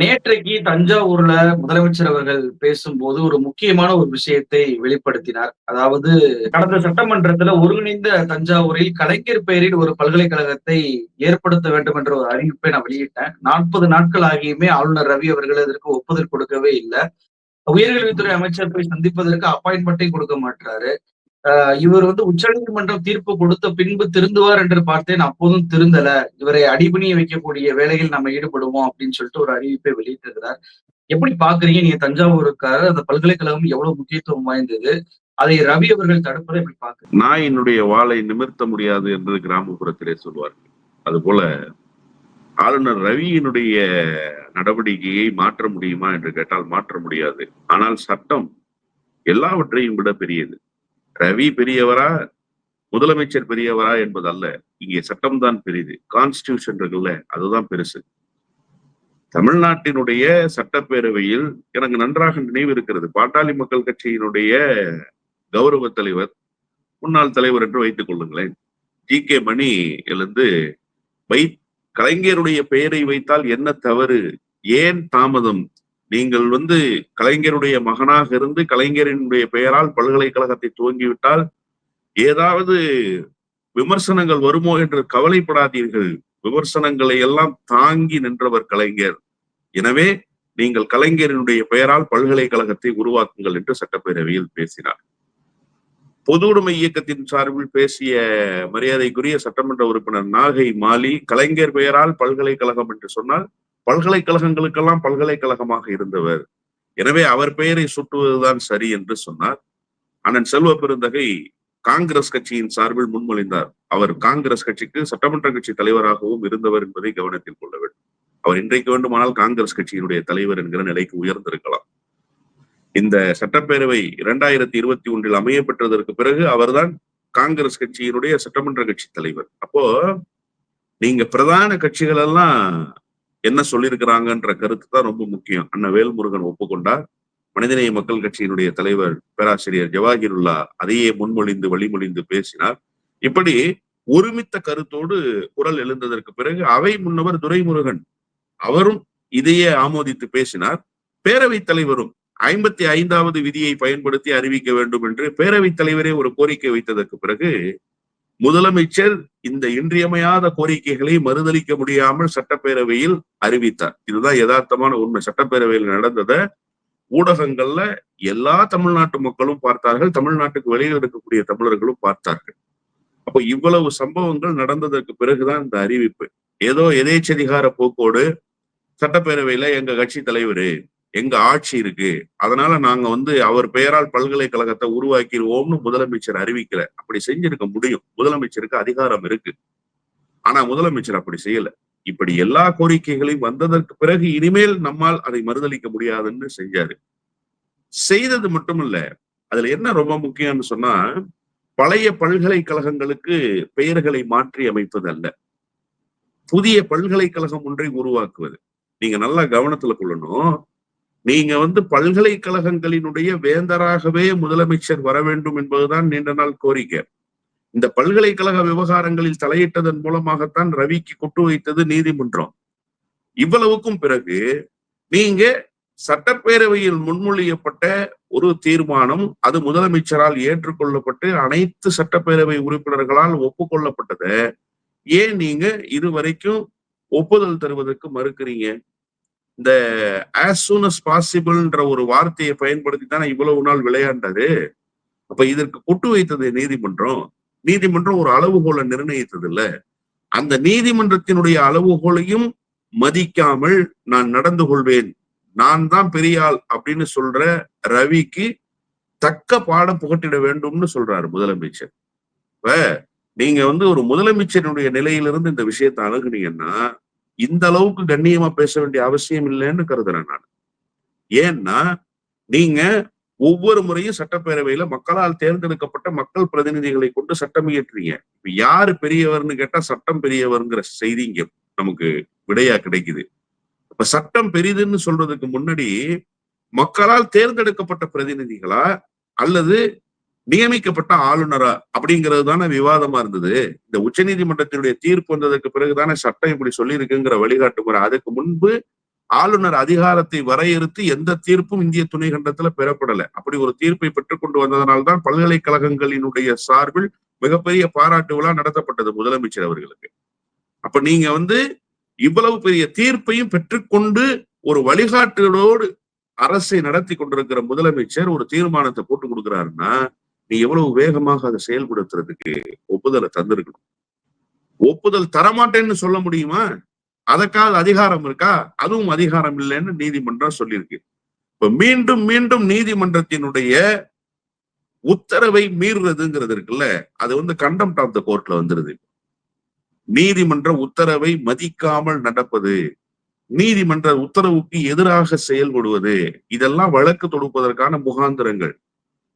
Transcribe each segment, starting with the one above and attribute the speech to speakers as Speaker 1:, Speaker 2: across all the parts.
Speaker 1: நேற்றைக்கு தஞ்சாவூர்ல முதலமைச்சர் அவர்கள் பேசும்போது ஒரு முக்கியமான ஒரு விஷயத்தை வெளிப்படுத்தினார். அதாவது கடந்த சட்டமன்றத்துல ஒருங்கிணைந்த தஞ்சாவூரில் கலைஞர் பெயரில் ஒரு பல்கலைக்கழகத்தை ஏற்படுத்த வேண்டும் என்ற ஒரு அறிவிப்பை நான் வெளியிட்டேன். நாற்பது நாட்கள் ஆகியுமே ஆளுநர் ரவி அவர்கள் அதற்கு ஒப்புதல் கொடுக்கவே இல்லை. உயர்கல்வித்துறை அமைச்சர் போய் சந்திப்பதற்கு அப்பாயின்மெண்ட்டை கொடுக்க மாட்டாரு இவர் வந்து உச்சநீதிமன்றம் தீர்ப்பு கொடுத்த பின்பு திருந்துவார் என்று பார்த்தேன். அப்போதும் திருந்தல. இவரை அடிபணிய வைக்கக்கூடிய வேலையில் நம்ம ஈடுபடுவோம் அப்படின்னு சொல்லிட்டு ஒரு அறிவிப்பை வெளியிட்டிருக்கிறார். எப்படி பாக்குறீங்க நீங்க தஞ்சாவூருக்காரு அந்த பல்கலைக்கழகம் எவ்வளவு முக்கியத்துவம் வாய்ந்தது? அதை ரவி அவர்கள் தடுப்பதை எப்படி நான்
Speaker 2: என்னுடைய வாளை நிமிர்த்த முடியாது என்று கிராமப்புறத்திலே சொல்வார்கள். அதுபோல ஆளுநர் ரவியினுடைய நடவடிக்கையை மாற்ற முடியுமா என்று கேட்டால் மாற்ற முடியாது. ஆனால் சட்டம் எல்லாவற்றையும் விட பெரியது. ரவி பெரியவரா முதலமைச்சர் பெரியவரா என்பது அல்ல இங்கே சட்டம் தான் பெரியது கான்ஸ்டியூஷன் இருக்குல்ல அதுதான் பெருசு. தமிழ்நாட்டினுடைய சட்டப்பேரவையில் எனக்கு நன்றாக நினைவு இருக்கிறது. பாட்டாளி மக்கள் கட்சியினுடைய கௌரவ தலைவர் முன்னாள் தலைவர் என்று வைத்துக் கொள்ளுங்களேன். G K. மணி எழுந்து வை கலைஞருடைய பெயரை வைத்தால் என்ன தவறு? ஏன் தாமதம்? நீங்கள் வந்து கலைஞருடைய மகனாக இருந்து கலைஞரினுடைய பெயரால் பல்கலைக்கழகத்தை துவங்கிவிட்டால் ஏதாவது விமர்சனங்கள் வருமோ என்று கவலைப்படாதீர்கள். விமர்சனங்களை எல்லாம் தாங்கி நின்றவர் கலைஞர். எனவே நீங்கள் கலைஞரினுடைய பெயரால் பல்கலைக்கழகத்தை உருவாக்குங்கள் என்று சட்டப்பேரவையில் பேசினார். பொது உடைமை இயக்கத்தின் சார்பில் பேசிய மரியாதைக்குரிய சட்டமன்ற உறுப்பினர் நாகை மாலி கலைஞர் பெயரால் பல்கலைக்கழகம் என்று சொன்னால் பல்கலைக்கழகங்களுக்கெல்லாம் பல்கலைக்கழகமாக இருந்தவர். எனவே அவர் பெயரை சுட்டுவதுதான் சரி என்று சொன்னார். அண்ணன் செல்வ பெருந்தகை காங்கிரஸ் கட்சியின் சார்பில் முன்மொழிந்தார். அவர் காங்கிரஸ் கட்சிக்கு சட்டமன்ற கட்சி தலைவராகவும் இருந்தவர் என்பதை கவனத்தில் கொள்ள வேண்டும். அவர் இன்றைக்கு வேண்டுமானால் காங்கிரஸ் கட்சியினுடைய தலைவர் என்கிற நிலைக்கு உயர்ந்திருக்கலாம். இந்த சட்டப்பேரவை இரண்டாயிரத்தி இருபத்தி ஒன்றில் அமைய பெற்றதற்கு பிறகு அவர்தான் காங்கிரஸ் கட்சியினுடைய சட்டமன்ற கட்சி தலைவர். அப்போ நீங்க பிரதான கட்சிகள் எல்லாம் என்ன சொல்லியிருக்கிறாங்கன்ற கருத்து தான் ரொம்ப முக்கியம். அண்ணன் வேல்முருகன் ஒப்புக்கொண்டார். மனிதநேய மக்கள் கட்சியினுடைய தலைவர் பேராசிரியர் ஜவாஹிருல்லா அதையே முன்மொழிந்து வழிமொழிந்து பேசினார். இப்படி ஒருமித்த கருத்தோடு குரல் எழுந்ததற்கு பிறகு அவை முன்னவர் துரைமுருகன் அவரும் இதையே ஆமோதித்து பேசினார். பேரவைத் தலைவரும் ஐம்பத்தி ஐந்தாவது விதியை பயன்படுத்தி அறிவிக்க வேண்டும் என்று பேரவைத் தலைவரே ஒரு கோரிக்கை வைத்ததற்கு பிறகு முதலமைச்சர் இந்த இன்றியமையாத கோரிக்கைகளை மறுதளிக்க முடியாமல் சட்டப்பேரவையில் அறிவித்தார். இதுதான் யதார்த்தமான உண்மை. சட்டப்பேரவையில் நடந்தத ஊடகங்கள்ல எல்லா தமிழ்நாட்டு மக்களும் பார்த்தார்கள். தமிழ்நாட்டுக்கு வெளியில் இருக்கக்கூடிய தமிழர்களும் பார்த்தார்கள். அப்போ இவ்வளவு சம்பவங்கள் நடந்ததற்கு பிறகுதான் இந்த அறிவிப்பு. ஏதோ எதேச்சதிகார போக்கோடு சட்டப்பேரவையில எங்க கட்சி தலைவர் எங்க ஆட்சி இருக்கு? அதனால நாங்க வந்து அவர் பெயரால் பல்கலைக்கழகத்தை உருவாக்கிடுவோம்னு முதலமைச்சர் அறிவிக்கல. அப்படி செஞ்சிருக்க முடியும். முதலமைச்சருக்கு அதிகாரம் இருக்கு. ஆனா முதலமைச்சர் அப்படி செய்யல. இப்படி எல்லா கோரிக்கைகளையும் வந்ததற்கு பிறகு இனிமேல் நம்மால் அதை மறுதளிக்க முடியாதுன்னு செஞ்சாரு. செய்தது மட்டுமல்ல அதுல என்ன ரொம்ப முக்கியம்னு சொன்னா பழைய பல்கலைக்கழகங்களுக்கு பெயர்களை மாற்றி அமைப்பது அல்ல புதிய பல்கலைக்கழகம் ஒன்றை உருவாக்குவது. நீங்க நல்லா கவனத்துல கொள்ளணும். நீங்க வந்து பல்கலைக்கழகங்களினுடைய வேந்தராகவே முதலமைச்சர் வர வேண்டும் என்பதுதான் நீண்ட நாள் கோரிக்கை. இந்த பல்கலைக்கழக விவகாரங்களில் தலையிட்டதன் மூலமாகத்தான் ரவிக்கு கொட்டு வைத்தது நீதிமன்றம். இவ்வளவுக்கும் பிறகு நீங்க சட்டப்பேரவையில் முன்மொழியப்பட்ட ஒரு தீர்மானம் அது முதலமைச்சரால் ஏற்றுக்கொள்ளப்பட்டு அனைத்து சட்டப்பேரவை உறுப்பினர்களால் ஒப்புக்கொள்ளப்பட்டதை. ஏன் நீங்க இதுவரைக்கும் ஒப்புதல் தருவதற்கு மறுக்கிறீங்க? இந்த ஆஸ் சூன் அஸ் பாசிபிள்ன்ற ஒரு வார்த்தையை பயன்படுத்தி தானே இவ்வளவு நாள் விளையாண்டாரு அப்ப இதற்கு கொட்டு வைத்தது நீதிமன்றம். நீதிமன்றம் ஒரு அளவுகோலை நிர்ணயித்தது இல்ல அந்த நீதிமன்றத்தினுடைய அளவுகோலையும் மதிக்காமல் நான் நடந்து கொள்வேன். நான் தான் பெரியாள் அப்படின்னு சொல்ற ரவிக்கு தக்க பாடம் புகட்டிட வேண்டும்னு சொல்றாரு முதலமைச்சர். இப்ப நீங்க வந்து ஒரு முதலமைச்சரினுடைய நிலையிலிருந்து இந்த விஷயத்தை அணுகுனீங்கன்னா இந்த அளவுக்கு கண்ணியமா பேச வேண்டிய அவசியம் இல்லைன்னு கருதுறேன் நான். ஏன்னா நீங்க ஒவ்வொரு முறையும் சட்டப்பேரவையில மக்களால் தேர்ந்தெடுக்கப்பட்ட மக்கள் பிரதிநிதிகளை கொண்டு சட்டம் இயற்றுறீங்க. இப்ப யாரு பெரியவர்னு கேட்டா சட்டம் பெரியவர்ங்கிற செய்தி இங்க நமக்கு விடையா கிடைக்குது. இப்ப சட்டம் பெரிதுன்னு சொல்றதுக்கு முன்னாடி மக்களால் தேர்ந்தெடுக்கப்பட்ட பிரதிநிதிகளா அல்லது நியமிக்கப்பட்ட ஆளுநரா அப்படிங்கிறது தானே விவாதமா இருந்தது. இந்த உச்ச நீதிமன்றத்தினுடைய தீர்ப்பு வந்ததுக்கு பிறகுதானே சட்டம் இப்படி சொல்லி இருக்குங்கிற வழிகாட்டு முறை. அதுக்கு முன்பு ஆளுநர் அதிகாரத்தை வரையறுத்து எந்த தீர்ப்பும் இந்திய துணைக்கண்டத்துல பெறப்படலை. அப்படி ஒரு தீர்ப்பை பெற்றுக்கொண்டு வந்ததனால்தான் பல்கலைக்கழகங்களினுடைய சார்பில் மிகப்பெரிய பாராட்டு விழா நடத்தப்பட்டது முதலமைச்சர் அவர்களுக்கு. அப்ப நீங்க வந்து இவ்வளவு பெரிய தீர்ப்பையும் பெற்றுக்கொண்டு ஒரு வழிகாட்டுகளோடு அரசை நடத்தி கொண்டிருக்கிற முதலமைச்சர் ஒரு தீர்மானத்தை போட்டு கொடுக்கிறாருன்னா நீ எவ்வளவு வேகமாக அதை செயல்படுத்துறதுக்கு ஒப்புதலை தந்திருக்கணும். ஒப்புதல் தரமாட்டேன்னு சொல்ல முடியுமா? அதற்காக அதிகாரம் இருக்கா? அதுவும் அதிகாரம் இல்லைன்னு நீதிமன்றம் சொல்லியிருக்கு. இப்ப மீண்டும் மீண்டும் நீதிமன்றத்தினுடைய உத்தரவை மீறுறதுங்கிறது இருக்குல்ல அது வந்து கண்டம்ட் ஆஃப் த கோர்ட்ல வந்துருது. நீதிமன்ற உத்தரவை மதிக்காமல் நடப்பது நீதிமன்ற உத்தரவுக்கு எதிராக செயல்படுவது இதெல்லாம் வழக்கு தொடுப்பதற்கான முகாந்திரங்கள்.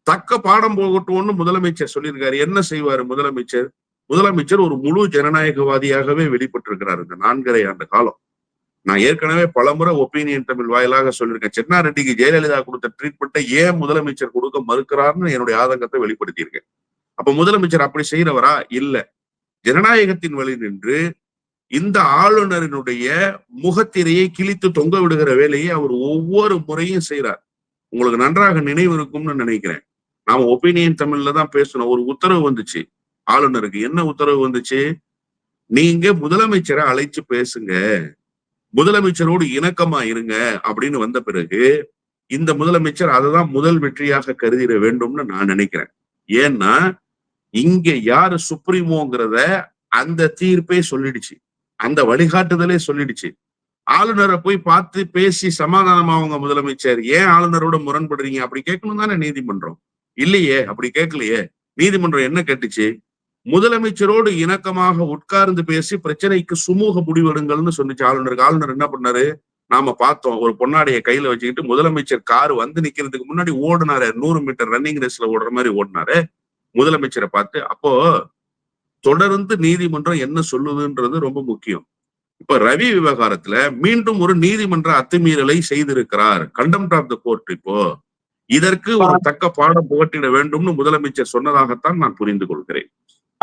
Speaker 2: தக்க பாடம் போகட்டும்னு முதலமைச்சர் சொல்லியிருக்காரு. என்ன செய்வாரு முதலமைச்சர்? முதலமைச்சர் ஒரு முழு ஜனநாயகவாதியாகவே வெளிப்பட்டிருக்கிறார் இந்த நான்கரை ஆண்டு காலம். நான் ஏற்கனவே பலமுறை ஒப்பீனியன் தமிழ் வாயிலாக சொல்லியிருக்கேன். சென்னாரெட்டிக்கு ஜெயலலிதா கொடுத்த ட்ரீட்மெண்ட்டை ஏன் முதலமைச்சர் கொடுக்க மறுக்கிறார்னு என்னுடைய ஆதங்கத்தை வெளிப்படுத்தியிருக்கேன். அப்ப முதலமைச்சர் அப்படி செய்யறவரா இல்ல. ஜனநாயகத்தின் வழி நின்று இந்த ஆளுநரினுடைய முகத்திரையை கிழித்து தொங்க விடுகிற வேலையை அவர் ஒவ்வொரு முறையும் செய்யறார் உங்களுக்கு நன்றாக நினைவு இருக்கும்னு நினைக்கிறேன். நாம ஒப்பீனியன் தமிழ்ல தான் பேசணும். ஒரு உத்தரவு வந்துச்சு. ஆளுநருக்கு என்ன உத்தரவு வந்துச்சு? நீங்க முதலமைச்சரை அழைச்சு பேசுங்க. முதலமைச்சரோடு இணக்கமா இருங்க அப்படின்னு வந்த பிறகு இந்த முதலமைச்சர் அததான் முதல் வெற்றியாக கருதிட வேண்டும்னு நான் நினைக்கிறேன். ஏன்னா இங்க யாரு சுப்ரீமோங்கிறத அந்த தீர்ப்பே சொல்லிடுச்சு. அந்த வழிகாட்டுதலே சொல்லிடுச்சு. ஆளுநரை போய் பார்த்து பேசி சமாதானமாவங்க முதலமைச்சர். ஏன் ஆளுநரோட முரண்படுறீங்க? அப்படி கேட்கணும் தானே நீதிமன்றம். இல்லையே அப்படி கேட்கலையே. நீதிமன்றம் என்ன கேட்டுச்சு? முதலமைச்சரோடு இணக்கமாக உட்கார்ந்து பேசி பிரச்சனைக்கு சுமூக முடிவெடுங்கள்னு சொன்னிச்சு ஆளுநருக்கு ஆளுநர் என்ன பண்ணாரு? நாம பார்த்தோம் ஒரு பொன்னாடைய கையில வச்சுக்கிட்டு முதலமைச்சர் கார் வந்து நிக்கிறதுக்கு முன்னாடி ஓடினாரு. நூறு மீட்டர் ரன்னிங் ரேஸ்ல ஓடுற மாதிரி ஓடினாரு. முதலமைச்சரை பார்த்து அப்போ தொடர்ந்து நீதிமன்றம் என்ன சொல்லுதுன்றது ரொம்ப முக்கியம். இப்ப ரவி விவகாரத்துல மீண்டும் ஒரு நீதிமன்ற அத்துமீறலை செய்திருக்கிறார். கண்டெம்ட் ஆஃப் த கோர்ட் இப்போ. இதற்கு ஒரு தக்க பாடம் புகட்டிட வேண்டும்னு முதலமைச்சர் சொன்னதாகத்தான் நான் புரிந்து கொள்கிறேன்.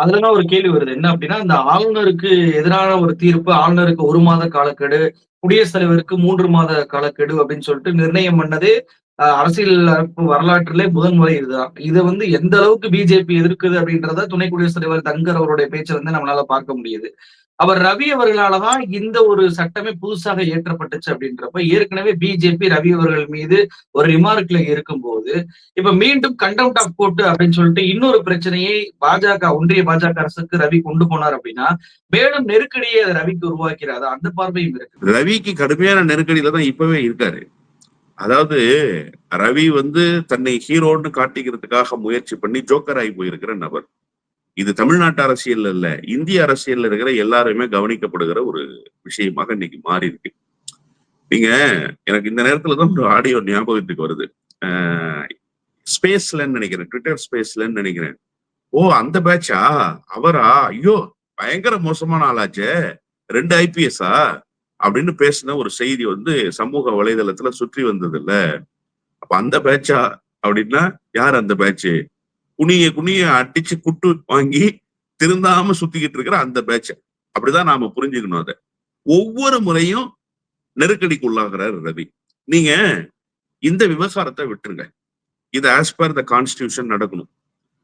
Speaker 1: அதுலதான் ஒரு கேள்வி வருது. என்ன அப்படின்னா இந்த ஆளுநருக்கு எதிரான ஒரு தீர்ப்பு ஆளுநருக்கு ஒரு மாத காலக்கெடு குடியரசுத் தலைவருக்கு மூன்று மாத காலக்கெடு அப்படின்னு சொல்லிட்டு நிர்ணயம் பண்ணதே அரசியல் வரலாற்றிலே முதன்முறை இதுதான். இதை வந்து எந்த அளவுக்கு பிஜேபி எதிர்க்குது அப்படின்றத துணை குடியரசுத் தலைவர் தங்கர் அவருடைய பேச்சை வந்து நம்மளால பார்க்க முடியுது. அவர் ரவி அவர்களாலதான் இந்த ஒரு சட்டமே புதுசாக ஏற்றப்பட்டுச்சு அப்படின்றப்ப ஏற்கனவே பிஜேபி ரவி அவர்கள் மீது ஒரு ரிமார்க்ல இருக்கும்போது இப்ப மீண்டும் கண்டெம்ட் ஆஃப் கோர்ட் அப்படின்னு சொல்லிட்டு இன்னொரு பிரச்சனையை பாஜக ஒன்றிய பாஜக அரசுக்கு ரவி கொண்டு போனார் அப்படின்னா மேலும் நெருக்கடியை ரவிக்கு உருவாக்கிறாரு? அந்த பார்வையும் இருக்கு.
Speaker 2: ரவிக்கு கடுமையான நெருக்கடியில தான் இப்பவே இருக்காரு. அதாவது ரவி வந்து தன்னை ஹீரோன்னு காட்டிக்கிறதுக்காக முயற்சி பண்ணி ஜோக்கர் ஆகி போயிருக்கிற நபர். இது தமிழ்நாட்டு அரசியல் இல்ல இந்திய அரசியல்ல இருக்கிற எல்லாருமே கவனிக்கப்படுகிற ஒரு விஷயமாக இன்னைக்கு மாறி இருக்கு. நீங்க எனக்கு இந்த நேரத்துல தான் ஒரு ஆடியோ ஞாபகத்துக்கு வருது. ஸ்பேஸ்லன்னு நினைக்கிறேன் ட்விட்டர் ஸ்பேஸ்லன்னு நினைக்கிறேன். ஓ அந்த பேட்சா அவரா? ஐயோ பயங்கர மோசமான ஆளாச்சே. ரெண்டு ஐபிஎஸ்ஸா அப்படின்னு பேசின ஒரு செய்தி வந்து சமூக வலைதளத்துல சுற்றி வந்தது இல்ல அப்ப அந்த பேட்சா அப்படின்னா யார் அந்த பேட்சு குனிய குனிய அடிச்சு குட்டு வாங்கி திருந்தாம சுத்திக்கிட்டு இருக்கிற அந்த பேட்ச அப்படிதான் நாம புரிஞ்சுக்கணும் அதை. ஒவ்வொரு முறையும் நெருக்கடிக்கு உள்ளாகிறார் ரவி. நீங்க இந்த விவகாரத்தை விட்டுருங்க. இது ஆஸ் பர் த கான்ஸ்டியூஷன் நடக்கணும்.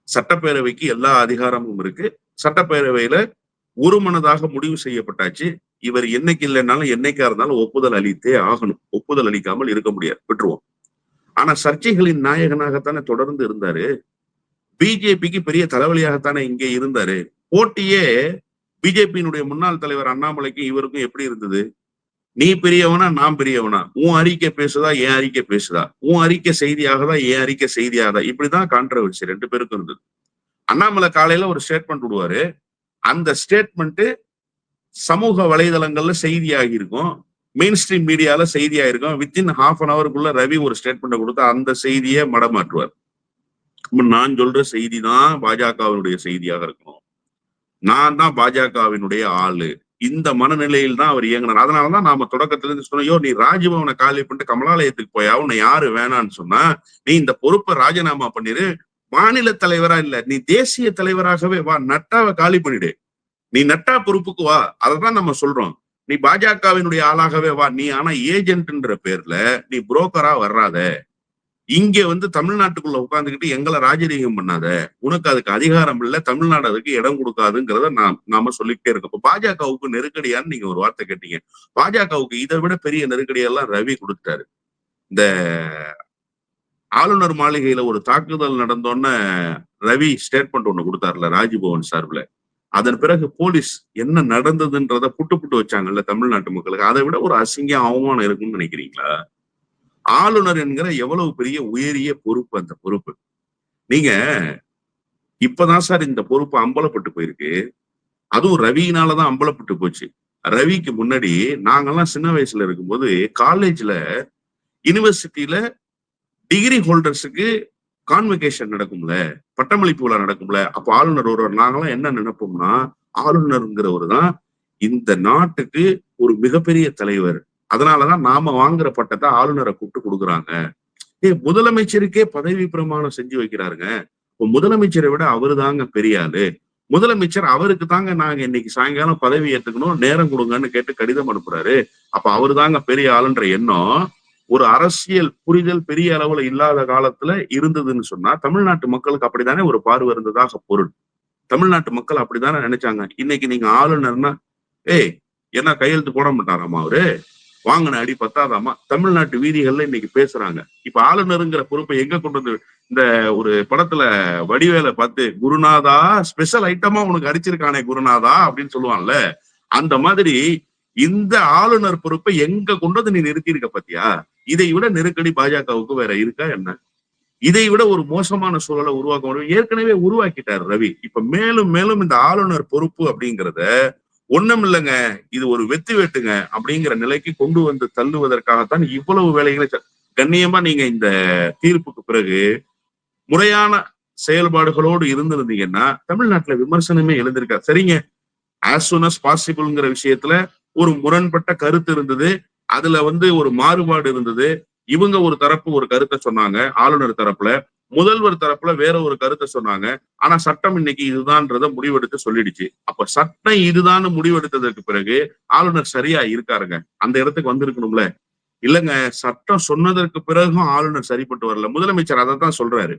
Speaker 2: சட்டப்பேரவைக்கு எல்லா அதிகாரமும் இருக்கு. சட்டப்பேரவையில ஒரு மனதாக முடிவு செய்யப்பட்டாச்சு. இவர் என்னைக்கு இல்லைன்னாலும் என்னைக்கா இருந்தாலும் ஒப்புதல் அளித்தே ஆகணும். ஒப்புதல் அளிக்காமல் இருக்க முடியாது. விட்டுருவோம். ஆனா சர்ச்சைகளின் நாயகனாகத்தானே தொடர்ந்து இருந்தாரு. பிஜேபிக்கு பெரிய தலைவலியாகத்தானே இங்கே இருந்தாரு. போட்டியே பிஜேபியினுடைய முன்னாள் தலைவர் அண்ணாமலைக்கு இவருக்கும் எப்படி இருந்தது? நீ பெரியவனா நான் பெரியவனா? உன் அறிக்கை பேசுதா என் அறிக்கை பேசுதா? உன் அறிக்கை செய்தியாகதா என் அறிக்கை செய்தியாகதா? இப்படிதான் கான்ட்ரவர்சி ரெண்டு பேருக்கும் இருந்தது. அண்ணாமலை காலையில ஒரு ஸ்டேட்மெண்ட் விடுவாரு. அந்த ஸ்டேட்மெண்ட் சமூக வலைதளங்கள்ல செய்தியாகி இருக்கும் மெயின் ஸ்ட்ரீம் மீடியால செய்தியா இருக்கும் வித்தின் ஹாஃப் அன் அவருக்குள்ள ரவி ஒரு ஸ்டேட்மெண்ட் கொடுத்து அந்த செய்தியை மடமாற்றுவார். நான் சொல்ற செய்தி தான் பாஜகவினுடைய செய்தியாக இருக்கணும். நான் தான் பாஜகவினுடைய ஆளு. இந்த மனநிலையில் தான் அவர் இயங்கினார். அதனாலதான் நாம தொடக்கத்துல இருந்து சொன்னோம் ஐயோ நீ ராஜ்பவனை காலி பண்ணிட்டு கமலாலயத்துக்கு போயா? உன்னை யாரு வேணான்னு சொன்னா நீ இந்த பொறுப்பை ராஜினாமா பண்ணிரு. மாநில தலைவரா இல்ல நீ தேசிய தலைவராகவே வா நட்டாவை காலி பண்ணிடு. நீ நட்டா பொறுப்புக்கு வா. அதைதான் நம்ம சொல்றோம். நீ பாஜகவினுடைய ஆளாகவே வா. நீ ஆனா ஏஜென்ட்ன்ற பேர்ல நீ புரோக்கரா வர்றாத. இங்க வந்து தமிழ்நாட்டுக்குள்ள உட்கார்ந்துகிட்டு எங்களை ராஜரீகம் பண்ணாத. உனக்கு அதுக்கு அதிகாரம் இல்ல தமிழ்நாடு அதுக்கு இடம் கொடுக்காதுங்கிறத நாம் நாம சொல்லிக்கிட்டே இருக்கோம். இப்ப பாஜகவுக்கு நெருக்கடியான்னு நீங்க ஒரு வார்த்தை கேட்டீங்க. பாஜகவுக்கு இதை விட பெரிய நெருக்கடியெல்லாம் ரவி கொடுத்தாரு இந்த ஆளுநர் மாளிகையில ஒரு தாக்குதல் நடந்தோன்ன ரவி ஸ்டேட்மெண்ட் ஒண்ணு கொடுத்தாருல ராஜ்பவன் சார்பில். அதன் பிறகு போலீஸ் என்ன நடந்ததுன்றத புட்டு புட்டு வச்சாங்கல்ல தமிழ்நாட்டு மக்களுக்கு. அதை விட ஒரு அசிங்கம் அவமானம் இருக்கும்னு நினைக்கிறீங்களா? ஆளுநர் என்கிற எவ்வளவு பெரிய உயரிய பொறுப்பு அந்த பொறுப்பு? நீங்க இப்பதான் சார் இந்த பொறுப்பு அம்பலப்பட்டு போயிருக்கு. அதுவும் ரவியினாலதான் அம்பலப்பட்டு போச்சு. ரவிக்கு முன்னாடி நாங்கெல்லாம் சின்ன வயசுல இருக்கும்போது காலேஜ்ல யூனிவர்சிட்டியில டிகிரி ஹோல்டர்ஸுக்கு கான்வெகேஷன் நடக்கும்ல பட்டமளிப்பு விழா நடக்கும்ல அப்ப ஆளுநர் ஒருவர் நாங்களாம் என்ன நினைப்போம்னா ஆளுநருங்கிறவர் தான் இந்த நாட்டுக்கு ஒரு மிகப்பெரிய தலைவர். அதனாலதான் நாம வாங்குற பட்டத்தை ஆளுநரை கூப்பிட்டு கொடுக்குறாங்க. ஏ முதலமைச்சருக்கே பதவி பிரமாணம் செஞ்சு வைக்கிறாருங்க. இப்போ முதலமைச்சரை விட அவரு தாங்க பெரிய ஆளு. முதலமைச்சர் அவருக்கு தாங்க நாங்க இன்னைக்கு சாயங்காலம் பதவி ஏத்துக்கணும் நேரம் கொடுங்கன்னு கேட்டு கடிதம் அனுப்புறாரு. அப்ப அவரு தாங்க பெரிய ஆளுன்ற எண்ணம். ஒரு அரசியல் புரிதல் பெரிய அளவுல இல்லாத காலத்துல இருந்ததுன்னு சொன்னா தமிழ்நாட்டு மக்களுக்கு அப்படித்தானே ஒரு பார்வை இருந்ததாக பொருள். தமிழ்நாட்டு மக்கள் அப்படித்தானே நினைச்சாங்க. இன்னைக்கு நீங்க ஆளுநர்னா ஏய் என்ன கையெழுத்து போட மாட்டாராமா அவரு? வாங்கின அடி பத்தாதாமா? தமிழ்நாட்டு வீதிகள்ல இன்னைக்கு பேசுறாங்க. இப்ப ஆளுநருங்கிற பொறுப்பை எங்க கொண்டு வந்து இந்த ஒரு படத்துல வடிவேல பார்த்து குருநாதா ஸ்பெஷல் ஐட்டமா உனக்கு அடிச்சிருக்கானே குருநாதா அப்படின்னு சொல்லுவான்ல அந்த மாதிரி இந்த ஆளுநர் பொறுப்பை எங்க கொண்டு வந்து நீ நிறுத்தியிருக்க பாத்தியா? இதை விட நெருக்கடி பாஜகவுக்கு வேற இருக்கா என்ன? இதை விட ஒரு மோசமான சூழலை உருவாக்க முடியும். ஏற்கனவே உருவாக்கிட்டார் ரவி. இப்ப மேலும் மேலும் இந்த ஆளுநர் பொறுப்பு அப்படிங்கிறத ஒண்ணும் இல்லைங்க. இது ஒரு வெத்து வெட்டுங்க அப்படிங்கிற நிலைக்கு கொண்டு வந்து தள்ளுவதற்காகத்தான் இவ்வளவு வேலைகளை கண்ணியமா நீங்க இந்த தீர்ப்புக்கு பிறகு முறையான செயல்பாடுகளோடு இருந்திருந்தீங்கன்னா தமிழ்நாட்டுல விமர்சனமே எழுந்திருக்கா சரிங்க. ஆஸ் சூன் அஸ் பாசிபிள்ங்கிற விஷயத்துல ஒரு முரண்பட்ட கருத்து இருந்தது. அதுல வந்து ஒரு மாறுபாடு இருந்தது. இவங்க ஒரு தரப்பு ஒரு கருத்தை சொன்னாங்க. ஆளுநர் தரப்புல. முதல்வர் தரப்புல வேற ஒரு கருத்தை சொன்னாங்க. ஆனா சட்டம் இன்னைக்கு இதுதான்றத முடிவெடுத்து சொல்லிடுச்சு. அப்ப சட்டம் இதுதான் முடிவெடுத்ததற்கு பிறகு ஆளுநர் சரியா இருக்காருங்க. அந்த இடத்துக்கு வந்திருக்கணும்ல. இல்லங்க சட்டம் சொன்னதற்கு பிறகும் ஆளுநர் சரிப்பட்டு வரல. முதலமைச்சர் அதை தான் சொல்றாரு.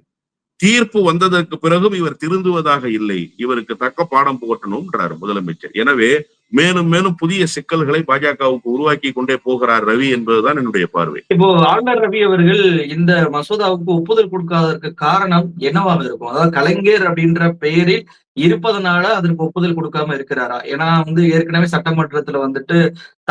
Speaker 2: தீர்ப்பு வந்ததற்கு பிறகும் இவர் திருந்துவதாக இல்லை. இவருக்கு தக்க பாடம் புகட்டணும்ன்றாரு முதலமைச்சர். எனவே மேலும் மேலும் புதிய சிக்கல்களை பாஜகவுக்கு உருவாக்கி கொண்டே போகிறார் ரவி என்பதுதான் என்னுடைய பார்வை.
Speaker 1: இப்போ ஆளுநர் ரவி அவர்கள் இந்த மசோதாவுக்கு ஒப்புதல் கொடுக்காததற்கு காரணம் என்னவாக இருக்கும்? அதாவது கலைஞர் அப்படின்ற பெயரில் இருப்பதனால அதற்கு ஒப்புதல் கொடுக்காம இருக்கிறாரா? ஏன்னா வந்து ஏற்கனவே சட்டமன்றத்துல வந்துட்டு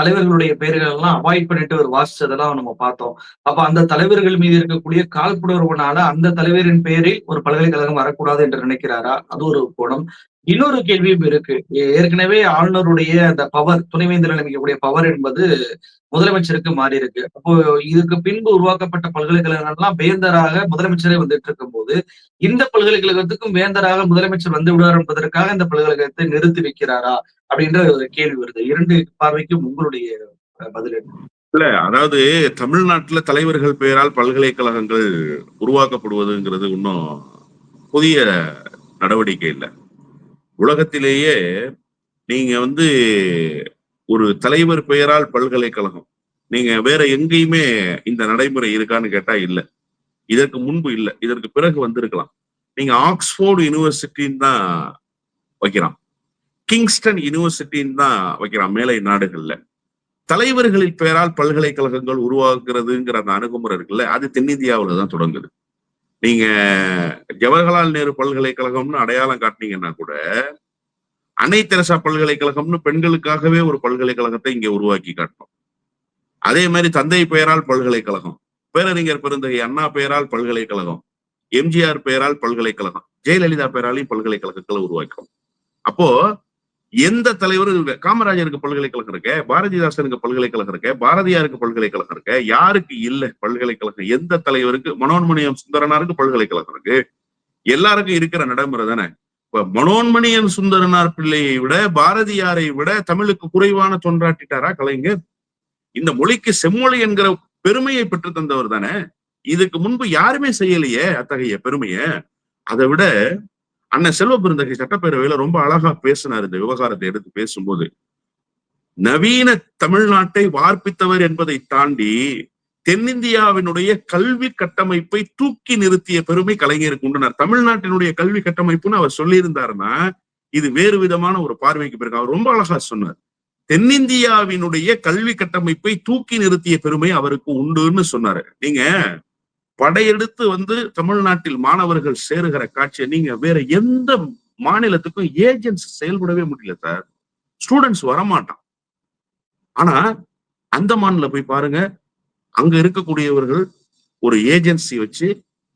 Speaker 1: தலைவர்களுடைய பெயர்கள் எல்லாம் அவாய்ட் பண்ணிட்டு ஒரு வாசிச்சதெல்லாம் நம்ம பார்த்தோம். அப்ப அந்த தலைவர்கள் மீது இருக்கக்கூடிய காழ்ப்புணர்வுனால அந்த தலைவரின் பெயரில் ஒரு பல்கலைக்கழகம் வரக்கூடாது என்று நினைக்கிறாரா? அது ஒரு கோணம். இன்னொரு கேள்வியும் இருக்கு. ஏற்கனவே ஆளுநருடைய அந்த பவர் துணைவேந்தர் அமைக்கக்கூடிய பவர் என்பது முதலமைச்சருக்கு மாறி இருக்கு அப்போ இதுக்கு பின்பு உருவாக்கப்பட்ட பல்கலைக்கழகங்கள்லாம் வேந்தராக முதலமைச்சரே வந்துட்டு இருக்கும் போது இந்த பல்கலைக்கழகத்துக்கும் வேந்தராக முதலமைச்சர் வந்து விடுவார் என்பதற்காக இந்த பல்கலைக்கழகத்தை நிறுத்தி வைக்கிறாரா? அப்படின்ற ஒரு கேள்வி வருது. இரண்டு பார்வைக்கும் உங்களுடைய பதில் என்ன?
Speaker 2: இல்ல அதாவது தமிழ்நாட்டுல தலைவர்கள் பெயரால் பல்கலைக்கழகங்கள் உருவாக்கப்படுவதுங்கிறது இன்னும் புதிய நடவடிக்கை இல்லை. உலகத்திலேயே நீங்க வந்து ஒரு தலைவர் பெயரால் பல்கலைக்கழகம். நீங்க வேற எங்கேயுமே இந்த நடைமுறை இருக்கான்னு கேட்டா இல்ல. இதற்கு முன்பு இல்ல. இதற்கு பிறகு வந்திருக்கலாம். நீங்க ஆக்ஸ்போர்டு யூனிவர்சிட்டின்னு தான் வைக்கிறான் கிங்ஸ்டன் யூனிவர்சிட்டின்னு தான் வைக்கிறான் மேலை நாடுகள்ல. தலைவர்களின் பெயரால் பல்கலைக்கழகங்கள் உருவாக்குறதுங்கிற அந்த அணுகுமுறை இருக்குல்ல அது தென்னிந்தியாவுல தான் தொடங்குது. நீங்க ஜவஹர்லால் நேரு பல்கலைக்கழகம்னு அடையாளம் காட்டினீங்கன்னா கூட அன்னை தெரசா பல்கலைக்கழகம்னு பெண்களுக்காகவே ஒரு பல்கலைக்கழகத்தை இங்க உருவாக்கி காட்டணும். அதே மாதிரி தந்தை பெயரால் பல்கலைக்கழகம் பேரறிஞர் பெருந்தகை அண்ணா பெயரால் பல்கலைக்கழகம் எம்ஜிஆர் பெயரால் பல்கலைக்கழகம் ஜெயலலிதா பெயராலையும் பல்கலைக்கழகங்களை உருவாக்கணும். அப்போ எந்த தலைவரும் காமராஜருக்கு பல்கலைக்கழகம் இருக்க பாரதிதாசனுக்கு பல்கலைக்கழகம் இருக்க பாரதியாருக்கு பல்கலைக்கழகம் இருக்க யாருக்கு இல்ல பல்கலைக்கழகம்? எந்த தலைவருக்கு? மனோன்மணியம் சுந்தரனாருக்கு பல்கலைக்கழகம் இருக்கு. எல்லாருக்கும் இருக்கிற நடைமுறை தானே? இப்ப மனோன்மணியம் சுந்தரனார் பிள்ளையை விட பாரதியாரை விட தமிழுக்கு குறைவான தொன்றாட்டிட்டாரா கலைஞர்? இந்த மொழிக்கு செம்மொழி என்கிற பெருமையை பெற்று தந்தவர் தானே? இதுக்கு முன்பு யாருமே செய்யலையே அத்தகைய பெருமைய. அதை விட அண்ணன் செல்வ பெருந்தகை சட்டப்பேரவையில ரொம்ப அழகா பேசினார் இந்த விவகாரத்தை எடுத்து பேசும்போது. நவீன தமிழ்நாட்டை வார்ப்பித்தவர் என்பதை தாண்டி தென்னிந்தியாவினுடைய கல்வி கட்டமைப்பை தூக்கி நிறுத்திய பெருமை கலைஞருக்கு உண்டு தமிழ்நாட்டினுடைய கல்வி கட்டமைப்புன்னு அவர் சொல்லியிருந்தாருன்னா இது வேறு விதமான ஒரு பார்வைக்கு பிறகு அவர் ரொம்ப அழகா சொன்னார். தென்னிந்தியாவினுடைய கல்வி கட்டமைப்பை தூக்கி நிறுத்திய பெருமை அவருக்கு உண்டுன்னு சொன்னாரு. நீங்க படையெடுத்து வந்து தமிழ்நாட்டில் மாணவர்கள் சேருகிற காட்சியை நீங்க வேற எந்த மாநிலத்துக்கும் ஏஜென்ட்ஸ் செயல்படவே முடியல சார். ஸ்டூடெண்ட்ஸ் வரமாட்டான். ஆனா அந்தமான்ல போய் பாருங்க அங்க இருக்கக்கூடியவர்கள் ஒரு ஏஜென்சி வச்சு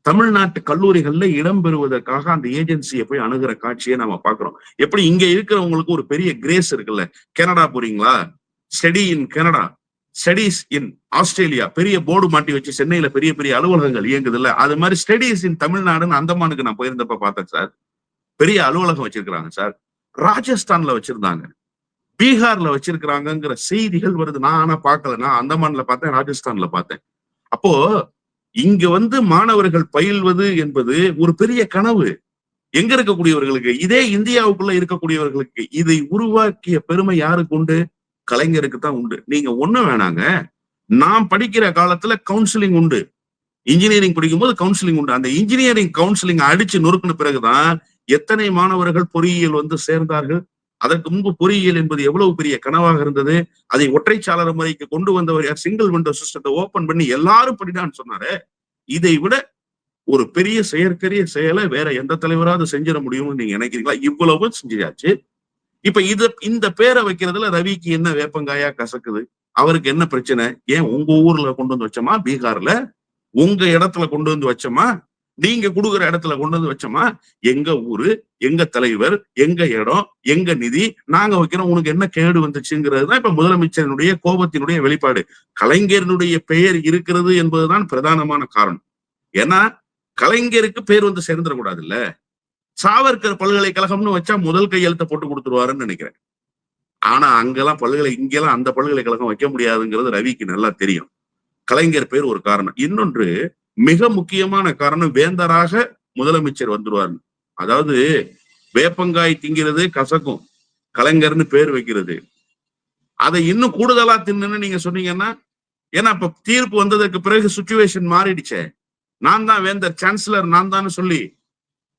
Speaker 2: தமிழ்நாட்டு கல்லூரிகள்ல இடம் பெறுவதற்காக அந்த ஏஜென்சியை போய் அணுகிற காட்சியை நாம பாக்குறோம் எப்படி இங்க இருக்கிறவங்களுக்கு ஒரு பெரிய கிரேஸ் இருக்குல்ல? கனடா போறீங்களா? Study in Canada studies in Australia பெரிய போர்டு மாட்டி வச்சு சென்னையில பெரிய பெரிய அலுவலகங்கள் இயங்குது இல்ல அது மாதிரி ஸ்டடீஸ் இன் தமிழ்நாடுன்னு அந்தமானுக்கு நான் போயிருந்தப்ப பார்த்தேன் சார் பெரிய அலுவலகம் வச்சிருக்கிறாங்க சார் ராஜஸ்தான்ல வச்சிருந்தாங்க. பீகார்ல வச்சிருக்கிறாங்கிற செய்திகள் வருது. நான் ஆனா பார்க்கல. நான் அந்தமான்ல பார்த்தேன் ராஜஸ்தான்ல பார்த்தேன். அப்போ இங்க வந்து மாணவர்கள் பயில்வது என்பது ஒரு பெரிய கனவு. எங்க இருக்கக்கூடியவர்களுக்கு? இதே இந்தியாவுக்குள்ள இருக்கக்கூடியவர்களுக்கு. இதை உருவாக்கிய பெருமை யாருக்கு உண்டு? கலைஞருக்கு தான் உண்டு. நீங்க ஒண்ணு வேணாங்க. நான் படிக்கிற காலத்துல கவுன்சிலிங் உண்டு. இன்ஜினியரிங் படிக்கும்போது கவுன்சிலிங் உண்டு. அந்த இன்ஜினியரிங் கவுன்சிலிங் அடிச்சு நொறுக்கின பிறகுதான் எத்தனை மாணவர்கள் பொறியியல் வந்து சேர்ந்தார்கள்? அதற்கு முன்பு பொறியியல் என்பது எவ்வளவு பெரிய கனவாக இருந்தது? அதை ஒற்றைச்சாளர் முறைக்கு கொண்டு வந்தவர் யார்? சிங்கிள் விண்டோ சிஸ்டத்தை ஓபன் பண்ணி எல்லாரும் படிடான்னு சொன்னாரு. இதை விட ஒரு பெரிய செயற்கரிய செயலை வேற எந்த தலைவராவது செஞ்சிட முடியும்னு நீங்க நினைக்கிறீங்களா? இவ்வளவு செஞ்சாச்சு இப்ப இது இந்த பேரை வைக்கிறதுல ரவிக்கு என்ன வேப்பங்காயா கசக்குது? அவருக்கு என்ன பிரச்சனை? ஏன் உங்க ஊர்ல கொண்டு வந்து வச்சோமா? பீகார்ல. உங்க இடத்துல கொண்டு வந்து வச்சோமா? நீங்க கொடுக்குற இடத்துல கொண்டு வந்து வச்சோமா? எங்க ஊரு எங்க தலைவர் எங்க இடம் எங்க நிதி நாங்க வைக்கிறோம். உனக்கு என்ன கேடு வந்துச்சுங்கிறது தான் இப்ப முதலமைச்சரினுடைய கோபத்தினுடைய வெளிப்பாடு. கலைஞரினுடைய பெயர் இருக்கிறது என்பதுதான் பிரதானமான காரணம். ஏன்னா கலைஞருக்கு பேர் வந்து சேர்ந்துடக்கூடாது இல்ல சாவர்கர் பல்கலைக்கழகம்னு வச்சா முதல் கையெழுத்தை போட்டு கொடுத்துருவாருன்னு நினைக்கிறேன். ஆனா அங்கெல்லாம் பல்கலை இங்கெல்லாம் அந்த பல்கலைக்கழகம் வைக்க முடியாதுங்கிறது ரவிக்கு நல்லா தெரியும். கலைஞர் பேர் ஒரு காரணம். இன்னொன்று மிக முக்கியமான காரணம் வேந்தராக முதலமைச்சர் வந்துருவார் அதாவது வேப்பங்காய் திங்கிறது கசக்கும். கலைஞர்னு பேர் வைக்கிறது. அதை இன்னும் கூடுதலா தின்னுன்னு நீங்க சொன்னீங்கன்னா ஏன்னா இப்ப தீர்ப்பு வந்ததுக்கு பிறகு சுச்சுவேஷன் மாறிடுச்சே. நான் தான் வேந்தர் சான்சலர் நான் தான் சொல்லி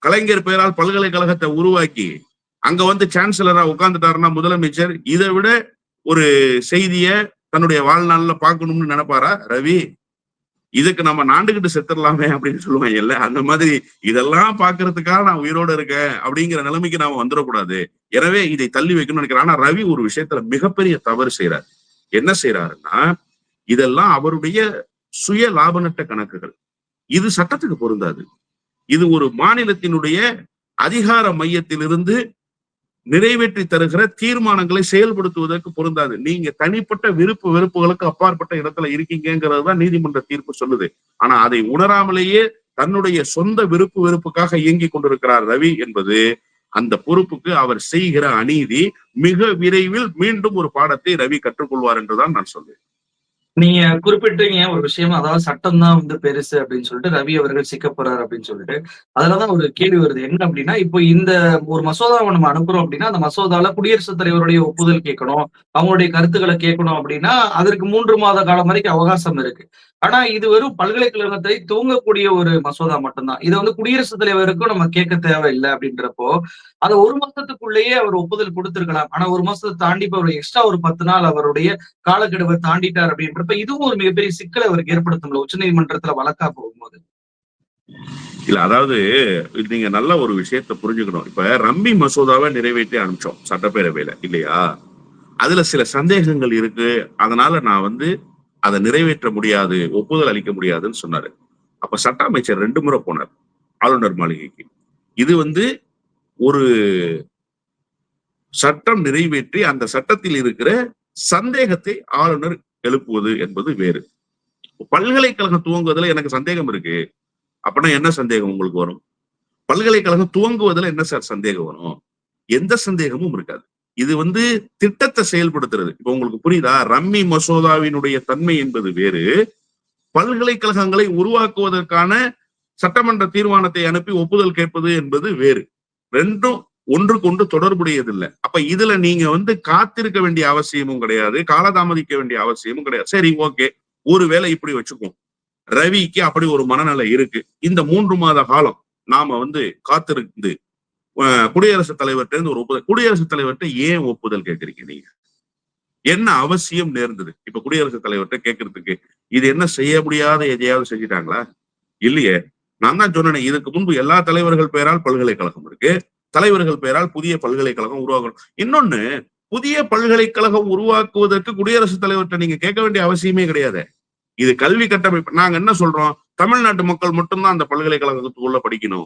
Speaker 2: கலைஞர் பெயரால் பல்கலைக்கழகத்தை உருவாக்கி அங்க வந்து சான்சலரா உட்கார்ந்துட்டாருன்னா முதலமைச்சர். இதை விட ஒரு செய்திய தன்னுடைய வாழ்நாள்ல பார்க்கணும்னு நினைப்பாரா? ரவி இதுக்கு நம்ம நாண்டுகிட்டு செத்துடலாமே அப்படின்னு சொல்லுவாங்க இல்ல? அந்த மாதிரி இதெல்லாம் பாக்குறதுக்காக நான் உயிரோட இருக்கேன் அப்படிங்கிற நிலைமைக்கு நாம வந்துடக்கூடாது. எனவே இதை தள்ளி வைக்கணும்னு நினைக்கிறேன். ஆனா ரவி ஒரு விஷயத்துல மிகப்பெரிய தவறு செய்யறாரு என்ன செய்யறாருன்னா இதெல்லாம் அவருடைய சுய லாப நட்ட கணக்குகள். இது சட்டத்துக்கு பொருந்தாது. இது ஒரு மாநிலத்தினுடைய அதிகார மையத்திலிருந்து நிறைவேற்றி தருகிற தீர்மானங்களை செயல்படுத்துவதற்கு பொருந்தாது. நீங்க தனிப்பட்ட விருப்பு வெறுப்புகளுக்கு அப்பாற்பட்ட இடத்துல இருக்கீங்கிறது தான் நீதிமன்ற தீர்ப்பு சொல்லுது. ஆனா அதை உணராமலேயே தன்னுடைய சொந்த விருப்பு வெறுப்புக்காக இயங்கிக் கொண்டிருக்கிறார் ரவி என்பது அந்த பொறுப்புக்கு அவர் செய்கிற அநீதி மிக விரைவில் மீண்டும் ஒரு பாடத்தை ரவி கற்றுக்கொள்வார் என்றுதான் நான் சொல்வேன்.
Speaker 1: நீங்க குறிப்பிட்டீங்க ஒரு விஷயம் அதாவது சட்டம் தான் வந்து பெருசு அப்படின்னு சொல்லிட்டு ரவி அவர்கள் சிக்க போறாரு அப்படின்னு சொல்லிட்டு. அதுலதான் ஒரு கேள்வி வருது. என்ன அப்படின்னா இப்போ இந்த ஒரு மசோதாவை நம்ம அனுப்புறோம் அப்படின்னா அந்த மசோதால குடியரசுத் தலைவருடைய ஒப்புதல் கேட்கணும். அவங்களுடைய கருத்துக்களை கேட்கணும் அப்படின்னா அதற்கு மூன்று மாத காலம் வரைக்கும் அவகாசம் இருக்கு. ஆனா இது வெறும் பல்கலைக்கழகத்தை தூங்கக்கூடிய ஒரு மசோதா மட்டும்தான். இதை வந்து குடியரசுத் தலைவருக்கும் நம்ம கேட்க தேவையில்லை அப்படின்றப்போ அதை ஒரு மாசத்துக்குள்ளேயே அவர் ஒப்புதல் கொடுத்திருக்கலாம். ஆனா ஒரு மாசத்தை தாண்டி இப்போ ஒரு எக்ஸ்ட்ரா ஒரு பத்து நாள் அவருடைய காலக்கெடுவை தாண்டிட்டார் அப்படின்ற இப்ப இதுவும் ஒரு மிகப்பெரிய சிக்கலை அவருக்கு ஏற்படுத்தும்ல? உச்ச நீதிமன்றத்துல வழக்கா போகும்போது.
Speaker 2: இல்ல அதாவது நீங்க நல்ல ஒரு விஷயத்த புரிஞ்சுக்கணும். இப்ப ரம்மி மசோதாவை நிறைவேற்றி அனுப்பிச்சோம் சட்டப்பேரவையில இல்லையா? அதுல சில சந்தேகங்கள் இருக்கு. அதனால நான் வந்து அதை நிறைவேற்ற முடியாது ஒப்புதல் அளிக்க முடியாதுன்னு சொன்னாரு. அப்ப சட்ட அமைச்சர் ரெண்டு முறை போனார் ஆளுநர் மாளிகைக்கு. இது வந்து ஒரு சட்டம் நிறைவேற்றி அந்த சட்டத்தில் இருக்கிற சந்தேகத்தை ஆளுநர் எழுப்புவது என்பது வேறு. பல்கலைக்கழகம் துவங்குவதில் எனக்கு சந்தேகம் இருக்கு. அப்படின்னா என்ன சந்தேகம் உங்களுக்கு வரும்? பல்கலைக்கழகம் துவங்குவதில் என்ன சார் சந்தேகம் வரும்? எந்த சந்தேகமும் இருக்காது. இது வந்து திட்டத்தை செயல்படுத்துறது. இப்ப உங்களுக்கு புரியுதா? ரம்மி மசோதாவினுடைய தன்மை என்பது வேறு. பல்கலைக்கழகங்களை உருவாக்குவதற்கான சட்டமன்ற தீர்மானத்தை அனுப்பி ஒப்புதல் கேட்பது என்பது வேறு. ரெண்டும் ஒன்றுக்கு ஒன்று தொடர்புடையதில்லை. அப்ப இதுல நீங்க வந்து காத்திருக்க வேண்டிய அவசியமும் கிடையாது காலதாமதிக்க வேண்டிய அவசியமும் கிடையாது. சரி ஓகே. ஒருவேளை இப்படி வச்சுக்குவோம் ரவிக்கு அப்படி ஒரு மனநிலை இருக்கு. இந்த மூன்று மாத காலம் நாம வந்து காத்திருந்து குடியரசுத் தலைவர்கிட்ட இருந்து ஒரு ஒப்புதல் குடியரசுத் தலைவர்கிட்ட ஏன் ஒப்புதல் கேட்கறீங்க நீங்க? என்ன அவசியம் நேர்ந்தது? இப்ப குடியரசுத் தலைவர்கிட்ட கேட்கறதுக்கு இது என்ன செய்ய முடியாத எதையாவது செஞ்சிட்டாங்களா? இல்லையே. நான் தான் சொன்னேன் இதுக்கு முன்பு எல்லா தலைவர்கள் பெயரால் பல்கலைக்கழகம் இருக்கு. தலைவர்கள் பெயரால் புதிய பல்கலைக்கழகம் உருவாக்கணும் இன்னொன்னு புதிய பல்கலைக்கழகம் உருவாக்குவதற்கு குடியரசுத் தலைவர்கிட்ட நீங்க கேட்க வேண்டிய அவசியமே கிடையாது. இது கல்வி கட்டமைப்பு. நாங்க என்ன சொல்றோம்? தமிழ்நாட்டு மக்கள் மட்டும்தான் அந்த பல்கலைக்கழகத்துக்குள்ள படிக்கணும்.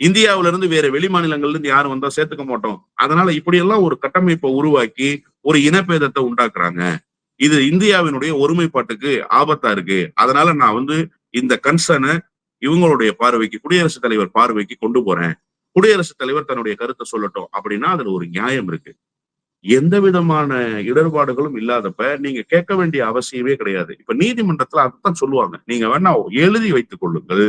Speaker 2: இந்தியாவில இருந்து வேற வெளி மாநிலங்கள்ல இருந்து யாரும் வந்தா சேர்த்துக்க மாட்டோம். அதனால இப்படியெல்லாம் ஒரு கட்டமைப்பை உருவாக்கி ஒரு இனப்பேதத்தை உண்டாக்குறாங்க. இது இந்தியாவினுடைய ஒருமைப்பாட்டுக்கு ஆபத்தா இருக்கு. அதனால நான் வந்து இந்த கன்சர்னை இவங்களுடைய பார்வைக்கு குடியரசுத் தலைவர் பார்வைக்கு கொண்டு போறேன். குடியரசுத் தலைவர் தன்னுடைய கருத்தை சொல்லட்டும் அப்படின்னா அதுல ஒரு நியாயம் இருக்கு. எந்த விதமான இடர்பாடுகளும் இல்லாதப்ப நீங்க கேட்க வேண்டிய அவசியமே கிடையாது. இப்ப நீதிமன்றத்துல அதான் சொல்லுவாங்க. நீங்க வேணா எழுதி வைத்துக் கொள்ளுங்கள்.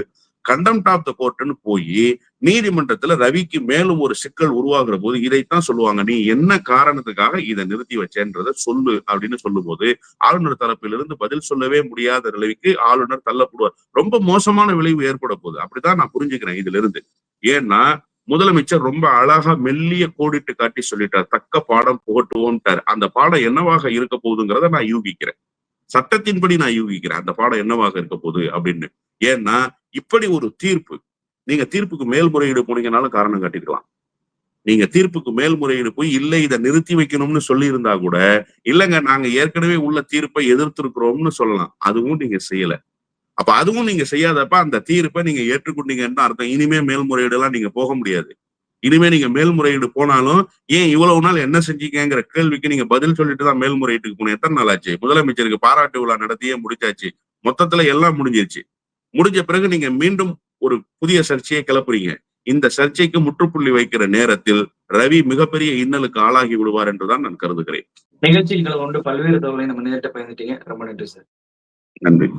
Speaker 2: கண்டம்ட் ஆஃப் த கோர்ட்னு போய் நீதிமன்றத்துல ரவிக்கு மேலும் ஒரு சிக்கல் உருவாகிற போது இதைத்தான் சொல்லுவாங்க. நீ என்ன காரணத்துக்காக இதை நிறுத்தி வச்சேன்றத சொல்லு அப்படின்னு சொல்லும்போது ஆளுநர் தரப்பிலிருந்து பதில் சொல்லவே முடியாத நிலைக்கு ஆளுநர் தள்ளப்படுவார். ரொம்ப மோசமான விளைவு ஏற்பட போகுது. அப்படித்தான் நான் புரிஞ்சுக்கிறேன் இதுல இருந்து ஏன்னா முதலமைச்சர் ரொம்ப அழகா மெல்லிய கோடிட்டு காட்டி சொல்லிட்டார். தக்க பாடம் புகட்டுவோம்ட்டார் அந்த பாடம் என்னவாக இருக்க போகுதுங்கிறத நான் யூகிக்கிறேன். சட்டத்தின்படி நான் யூகிக்கிறேன். அந்த பாடம் என்னவாக இருக்க போகுது அப்படின்னு. ஏன்னா இப்படி ஒரு தீர்ப்பு நீங்க தீர்ப்புக்கு மேல்முறையீடு போனீங்கனாலும் காரணம் காட்டிக்கலாம் நீங்க தீர்ப்புக்கு மேல்முறையீடு போய் இல்லை இதை நிறுத்தி வைக்கணும்னு சொல்லி இருந்தா கூட இல்லைங்க நாங்க ஏற்கனவே உள்ள தீர்ப்பை எதிர்த்திருக்கிறோம்னு சொல்லலாம். அதுவும் நீங்க செய்யல. அப்ப அதுவும் நீங்க செய்யாதப்ப அந்த தீர்ப்பை நீங்க ஏற்றுக்கொண்டீங்கன்னு அர்த்தம். இனிமே மேல்முறையீடு எல்லாம் நீங்க போக முடியாது. இனிமே நீங்க மேல்முறையீடு போனாலும் ஏன் இவ்வளவு நாள் என்ன செஞ்சீங்கங்கிற கேள்விக்கு நீங்க பதில் சொல்லிட்டு தான் மேல்முறையீட்டுக்கு போகணும் எத்தனை நாள் ஆச்சு? முதலமைச்சருக்கு பாராட்டு விழா நடத்தியே முடிச்சாச்சு. மொத்தத்துல எல்லாம் முடிஞ்சிருச்சு. முடிஞ்ச பிறகு நீங்க மீண்டும் ஒரு புதிய சர்ச்சையை கிளப்புறீங்க. இந்த சர்ச்சைக்கு முற்றுப்புள்ளி வைக்கிற நேரத்தில் ரவி மிகப்பெரிய இன்னலுக்கு ஆளாகி விடுவார் என்றுதான் நான் கருதுகிறேன்.
Speaker 1: நிகழ்ச்சியில் கலந்து கொண்டு பல்வேறு தகவலை நம்ம நேரிட்ட பயந்துட்டீங்க. ரொம்ப நன்றி சார்.
Speaker 2: நன்றி.